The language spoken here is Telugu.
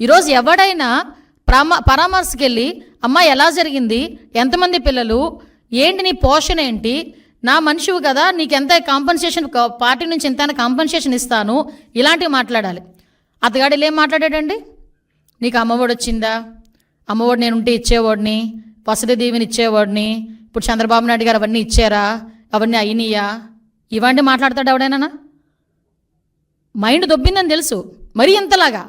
ఈరోజు ఎవడైనా ప్రమ పరామర్శకి వెళ్ళి అమ్మ ఎలా జరిగింది? ఎంతమంది పిల్లలు? ఏంటి నీ పోషణ ఏంటి? నా మనిషివి కదా నీకు ఎంత కాంపన్సేషన్ పార్టీ నుంచి ఎంత కాంపన్సేషన్ ఇస్తాను. ఇలాంటివి మాట్లాడాలి. అతగాడు ఇలా ఏం మాట్లాడాడండి? నీకు అమ్మఒడి వచ్చిందా? అమ్మఒడి నేను ఉంటే ఇచ్చేవాడిని. వసతి దీవెని ఇచ్చేవాడిని. ఇప్పుడు చంద్రబాబు నాయుడు గారు అవన్నీ ఇచ్చారా? అవన్నీ అయినాయా? ఇవన్నీ మాట్లాడతాడు ఎవడైనా? మైండ్ దొబ్బిందని తెలుసు. మరీ ఇంతలాగా?